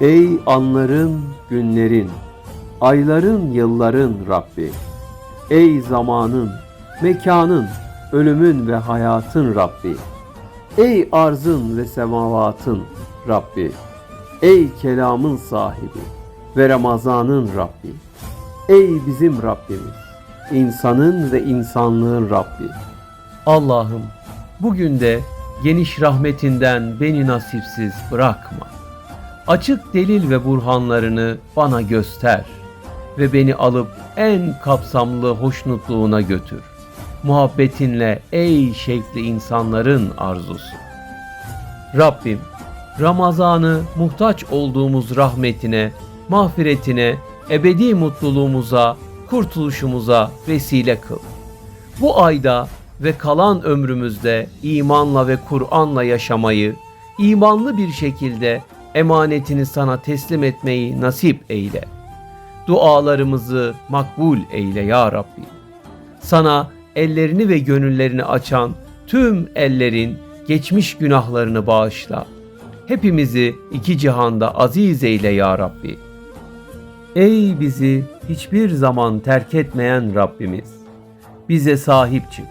Ey anların, günlerin, ayların, yılların Rabbi. Ey zamanın, mekanın, ölümün ve hayatın Rabbi. Ey arzın ve semavatın Rabbi. Ey kelamın sahibi ve Ramazanın Rabbi. Ey bizim Rabbimiz, insanın ve insanlığın Rabbi. Allah'ım bugün de geniş rahmetinden beni nasipsiz bırakma. Açık delil ve burhanlarını bana göster ve beni alıp en kapsamlı hoşnutluğuna götür. Muhabbetinle ey şevkli insanların arzusu. Rabbim Ramazan'ı muhtaç olduğumuz rahmetine, mağfiretine, ebedi mutluluğumuza, kurtuluşumuza vesile kıl. Bu ayda ve kalan ömrümüzde imanla ve Kur'an'la yaşamayı, imanlı bir şekilde emanetini sana teslim etmeyi nasip eyle. Dualarımızı makbul eyle ya Rabbi. Sana ellerini ve gönüllerini açan tüm ellerin geçmiş günahlarını bağışla. Hepimizi iki cihanda aziz eyle ya Rabbi. Ey bizi hiçbir zaman terk etmeyen Rabbimiz, bize sahip çık.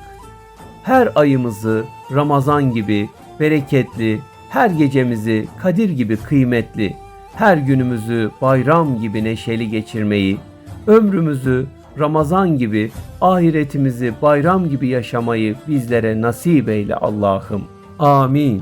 Her ayımızı Ramazan gibi bereketli, her gecemizi Kadir gibi kıymetli, her günümüzü bayram gibi neşeli geçirmeyi, ömrümüzü Ramazan gibi, ahiretimizi bayram gibi yaşamayı bizlere nasip eyle Allah'ım. Amin.